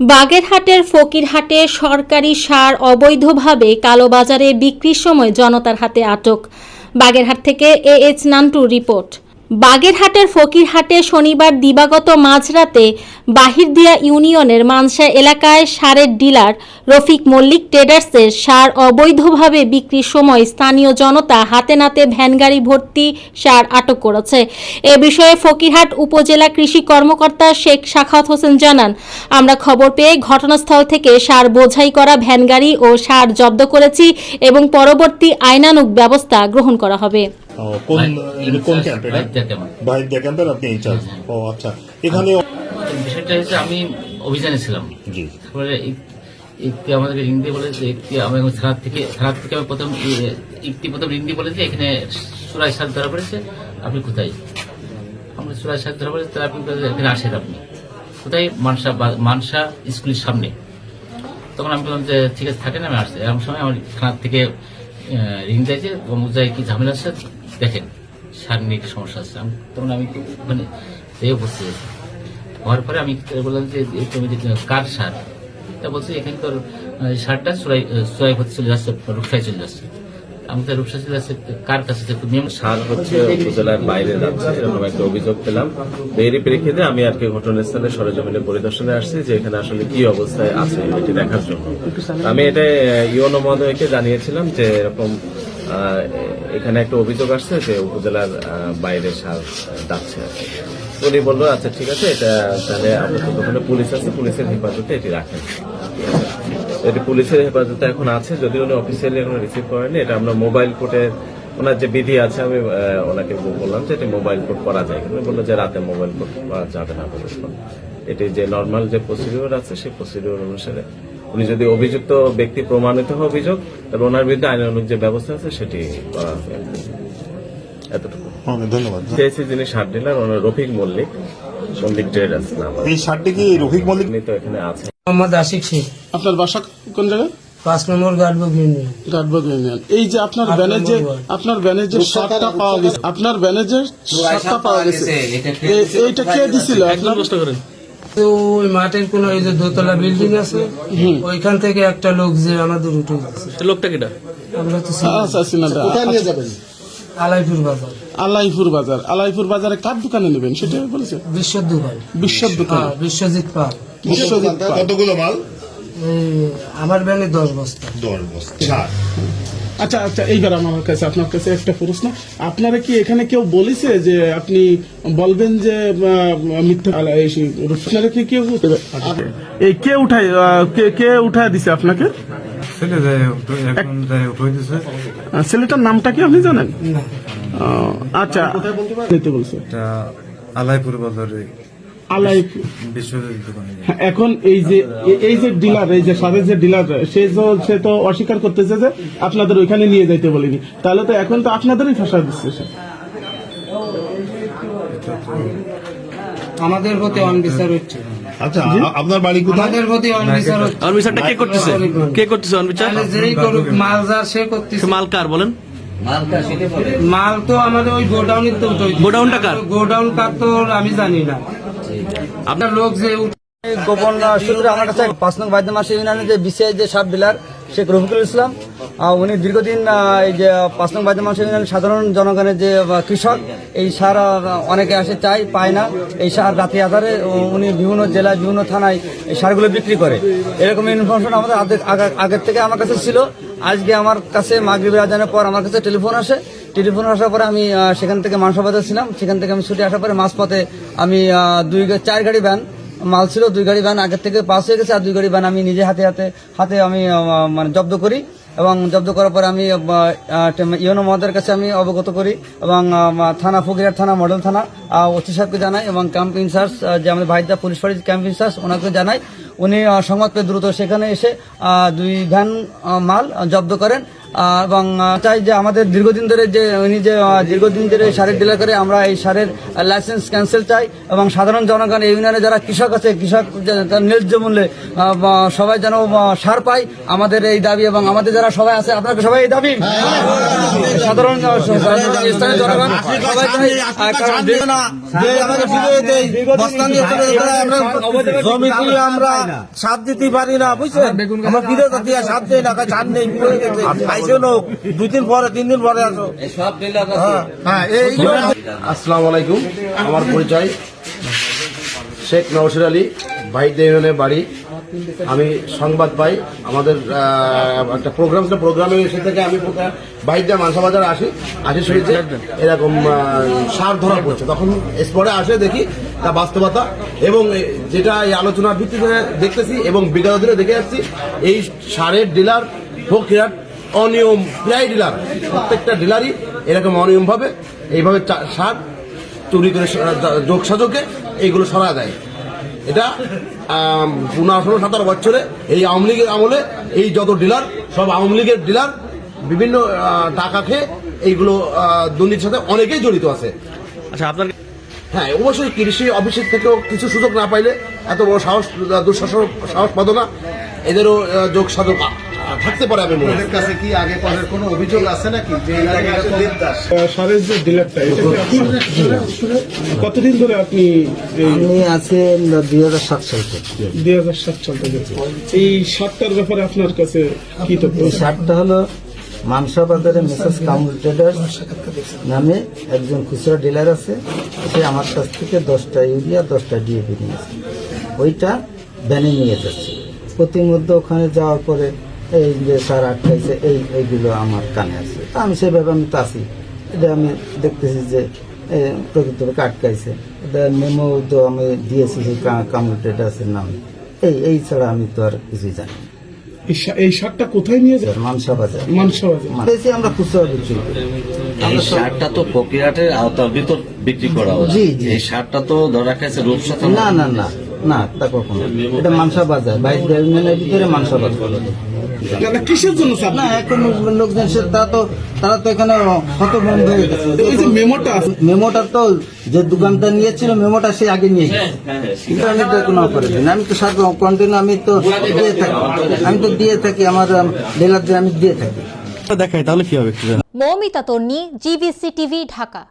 বাগেরহাটের ফকিরহাটে সরকারি সার অবৈধভাবে কালোবাজারে বিক্রির সময় জনতার হাতে আটক। বাগেরহাট থেকে এ এইচ নান্টু রিপোর্ট। বাগেরহাটের ফকিরহাটে শনিবার দিবাগত মাঝরাতে বাহিরদিয়া ইউনিয়নের মানসা এলাকায় সারের ডিলার রফিক মল্লিক ট্রেডার্সের সার অবৈধভাবে বিক্রির সময় স্থানীয় জনতা হাতে নাতে ভ্যানগাড়ি ভর্তি সার আটক করেছে। এ বিষয়ে ফকিরহাট উপজেলা কৃষি কর্মকর্তা শেখ সাখাওয়াত হোসেন জানান, আমরা খবর পেয়ে ঘটনাস্থল থেকে সার বোঝাই করা ভ্যানগাড়ি ও সার জব্দ করেছি এবং পরবর্তী আইনানুগ ব্যবস্থা গ্রহণ করা হবে। ও, কোন কোন ইনচার্জ ক্যাম্প এটা বাইদ্যা ক্যাম্প। বাইদ্যা ক্যাম্পের আপনি ইনচার্জ? ও আচ্ছা। এখানে বিষয়টা হচ্ছে আমি অভিযানে ছিলাম। জি। তারপরে ইকতি আমাদেরকে রিং দিয়ে বলে যে ইকতি আমি থানার থেকে থানার থেকে আমি প্রথম ই- ইকতি প্রথম রিং দিয়ে বলে যে এখানে সুরাই সার ধরা পড়েছে আপনি কোথায়? আমরা সুরাই সার ধরা পড়েছে তাহলে আপনি এখানে আসেন আপনি। কোথায়? মানসা মানসা স্কুলের সামনে। তখন আমি বললাম যে ঠিক আছে থাকেন আমি আসছি। এরকম সময় আমার থানার থেকে রিং দিয়েছে যাই কি ঝামেলা আছে? দেখেন সার নিয়ে কি সমস্যা আছে। তখন আমি মানে এই বসতে গেছি হওয়ার পরে আমি বললাম যে তুমি কার সার? তা বলছে এখানে তোর সারটা সুরাই সুরাই হতে চলে যাচ্ছে, রূপসায় চলে যাচ্ছে। আমি তো রূপসায় চলে যাচ্ছে কার কাছে নিয়ম সার হচ্ছে উপজেলার বাইরে যাচ্ছে, এরকম একটা অভিযোগ পেলাম। এরই প্রেক্ষিতে আমি আর কি ঘটনাস্থলে, সরেজমিনে পরিদর্শনে আসছি যে, এখানে আসলে কি অবস্থায় আছে, এটি দেখার জন্য। আমি এটা ইউনো মহোদয়কে জানিয়েছিলাম যে, এরকম এখানে একটা অভিযোগ আসছে যে উপজেলার বাইরে সার যাচ্ছে উনি বলল আচ্ছা ঠিক আছে, এটা তাহলে আপাতত ওখানে পুলিশ আছে, পুলিশের হেফাজতে এটি রাখেন। এটি পুলিশের হেফাজতে এখন আছে যদি উনি অফিসিয়ালি এখন রিসিভ করেনি এটা আমরা মোবাইল কোর্টের ওনার যে বিধি আছে, আমি ওনাকে বললাম যে এটি মোবাইল কোর্ট করা যায়। উনি বলল যে রাতে মোবাইল কোর্ট করা যাবে না এটি যে নর্মাল যে প্রসিডিওর আছে, সেই প্রসিডিওর অনুসারে উনি যদি অভিযুক্ত ব্যক্তি প্রমাণিত হয় অভিযোগ তবে ওনার বিরুদ্ধে আইনানুগ যে ব্যবস্থা আছে সেটি করা হবে এতটুকু। হ্যাঁ, ধন্যবাদ। চেয়েছি যিনি সার ডিলার ওনার রফিক মল্লিক মল্লিক ট্রেডার্স নাম এই শার্টটি কি রফিক মল্লিক? তো এখানে আছে মোহাম্মদ আশিক শেখ আপনার বাসা কোন জায়গায়? পাঁচ নম্বর গার্ডবুক ইউনিয়ন। রাজবাগ ইউনিয়ন। এই যে আপনার। আপনার ব্যানের শার্টটা পাওয়া গেছে আপনার শার্টটা পাওয়া গেছে। এইটা কে দিছিল? আপনার ওই মাঠের কোন ওই যে দোতলা বিল্ডিং আছে ওইখান থেকে একটা লোক যে আমাদের উঠে লোকটা কেটা? আমরা তো চিনি। আচ্ছা সিনাদা আলাইপুর বাজার। আলাইপুর বাজার। আলাইপুর বাজারে কার দোকানে নেবেন? সেটা বলেছে। বিশ্বর দোকান। বিশ্বর দোকান। হ্যাঁ, বিশ্বজিৎ পাল। বিশ্বজিৎ কতগুলো মাল? আমার ব্যানে দশ বস্তা। দশ বস্তা। আচ্ছা আচ্ছা এইবার আমার কাছে আপনার কাছে একটা প্রশ্ন। আপনারা কি এখানে কেউ বলেছে যে আপনি বলবেন যে মিথ্যা আপনারা কি কেউ এই কে উঠায় কে কে উঠায় দিছে আপনাকে? ছেলেটার নামটা কি আপনি জানেন? আচ্ছা। আলাইপুর বাজারে আলাই বিশ্বজিৎ দোকানে যায়। হ্যাঁ, এখন এই যে এই যে ডিলার এই যে সারের যে ডিলার সে তো সে তো অস্বীকার করতেছে যে আপনাদের ওইখানে নিয়ে যাইতে বলিনি। তাহলে তো এখন তো আপনাদেরই ফাঁসা দিচ্ছে সে আমাদের প্রতি অনবিচার হচ্ছে। আচ্ছা আপনার বাড়ি কোথায়? আমাদের প্রতি অনবিচার হচ্ছে। অনবিচারটা কে করতেছে? কে করতেছে অনবিচার যেই করুক মাল যার সে করতেছে। সে মাল কার বলেন? মাল তো আমাদের ওই গোডাউনের তো গোডাউনটা কার? গোডাউন কার তো আমি জানি না। আপনার লোক যে গোপন সূত্রে আমার কাছে পাঁচ নং বাইদ্য মাসে ইউনিয়নের যে বিসিআই যে সাব ডিলার, শেখ রফিকুল ইসলাম উনি দীর্ঘদিন এই যে পাঁচ নং বাইদ্য মাসে ইউনিয়নের সাধারণ জনগণের যে কৃষক, এই সার অনেকে আসে চাই পায় না। এই সার রাতে আধারে উনি বিভিন্ন জেলায়, বিভিন্ন থানায় এই সারগুলো বিক্রি করে। এরকম ইনফরমেশন আমাদের আগে- আগে- আগের থেকে আমার কাছে ছিল। আজকে আমার কাছে মাগরিবের আজানের পর আমার কাছে টেলিফোন আসে। টেলিফোন আসার পরে আমি সেখান থেকে মানসাবাদে ছিলাম। সেখান থেকে আমি ছুটে আসার পরে মাঝপথে আমি দুই চার গাড়ি ভ্যান, মাল ছিল, দুই গাড়ি ভ্যান আগের থেকে পাস হয়ে গেছে, আর দুই গাড়ি ভ্যান আমি নিজে হাতে হাতে হাতে আমি মানে জব্দ করি এবং জব্দ করার পরে আমি ইউনো মহাদের কাছে আমি অবগত করি এবং থানা ফকিরহাট থানা, মডেল থানা ওসি সাহেবকে জানাই এবং ক্যাম্প ইনচার্জ যে আমাদের ভাইদা পুলিশ ফাঁড়ির ক্যাম্প ইনচার্জ, ওনাকে জানাই। উনি সংবাদ পেয়ে দ্রুত সেখানে এসে দুই ভ্যান মাল জব্দ করেন। এবং চাই যে আমাদের দীর্ঘদিন ধরে যে উনি যে দীর্ঘদিন ধরে এই সারের ডিলার করে আমরা এই সারের লাইসেন্স ক্যান্সেল চাই এবং সাধারণ জনগণ এই ইউনিয়নে যারা কৃষক আছে কৃষক ন্যায্য মূল্যে সবাই যেন সার পায় আমাদের এই দাবি এবং আমাদের যারা সবাই আছে আপনাকে সবাই এই দাবি। সাধারণ স্থানীয় জনগণ সবাই আমরা সাপ দিতে পারি না বুঝছেন? আমরা বিরোধ দিয়ে দিই না নেই আইসো লোক দুই দিন পরে তিন দিন পরে আসো। হ্যাঁ আসসালামু আলাইকুম। আমার পরিচয় শেখ নওশির আলী ভাইদে ইউনিয়নের বাড়ি। আমি সংবাদ পাই। আমাদের একটা প্রোগ্রাম ছিল প্রোগ্রামে এসে থেকে আমি বাইদা মানসা বাজারে আসি আসি শুনেছি। এরকম সার ধরা পড়ছে। তখন স্পটে আসে দেখি তা বাস্তবতা। এবং যেটা এই আলোচনার ভিত্তিতে দেখতেছি এবং বিগত দিনে দেখে আসছি এই সারের ডিলার ফকিরাট অনিয়ম প্রায় ডিলার প্রত্যেকটা ডিলারই এরকম অনিয়মভাবে এইভাবে সার চুরি করে যোগ সাজকে এইগুলো সরা দেয়। এটা পনেরো সতেরো বছরে এই আওয়ামী লীগের আমলে এই যত ডিলার সব আওয়ামী লীগের ডিলার বিভিন্ন টাকা খেয়ে এইগুলো দুর্নীতির সাথে অনেকেই জড়িত আছে। আচ্ছা আপনার হ্যাঁ অবশ্যই কৃষি অফিসের থেকেও কিছু সুযোগ না পাইলে এত বড় সাহস দুঃসাহস সাহস পাতো না। এদেরও যোগ সাধক থাকতে পারে আমি মনে করি। আহ, সারের যে ডিলারটা এটা কি আপনি- কতদিন ধরে আপনি আমি আছে দুই হাজার সাত সাল থেকে। দুই হাজার সাত সাল থেকে। এই সারটার ব্যাপারে আপনার কাছে কি তথ্য এই সারটা হলো মানসা বাজারে মেসেজ কামরুল ট্রেডার্স নামে একজন খুচরা ডিলার আছে। সে আমার কাছ থেকে দশটা ইউরিয়া দশটা ডিএপি নিয়েছে। ওইটা ভ্যানে নিয়ে যাচ্ছে। প্রতিমধ্যে ওখানে যাওয়ার পরে এই যে সার আটকাইছে এই এইগুলো আমার কানে আছে। তা আমি সেভাবে আমি তো আছি এটা আমি দেখতেছি যে প্রকৃতপক্ষে আটকাইছে। এটা মেমো তো আমি দিয়েছি সেই ট্রেডার্সের নামে। এই এই ছাড়া আমি তো আর কিছুই জানি না। এই সারটা কোথায় নিয়ে যায়? মানসা বাজার। মানসা বাজার। বেশি আমরা খুচরা বিক্রি এই সারটা তো প্রক্রিয়াটের আওতার ভিতর বিক্রি করা হয়। জি, জি। এই সারটা তো ধরা খাইছে রূপসাথে না না না না তা কখনো এটা মানসা বাজার বাইশ ইউনিয়নের ভিতরে মানসা বাজার। কিসের জন্য স্যার? না এখন লোকজন সে তা তো তারা তো এখানে হতভম্ব হয়ে গেছে। এই যে মেমোটা মেমোটা তো যে দোকানটা নিয়েছিল মেমোটা সে আগে নিয়ে গেছে। আমি তো কোনো দিন আমি তো সার কন্টিনিউ আমি তো দিয়ে থাকি। আমি তো দিয়ে থাকি আমার ডিলারদের আমি দিয়ে থাকি। দেখাই তাহলে কি হবে। Moumita Tonni GBC TV Dhaka.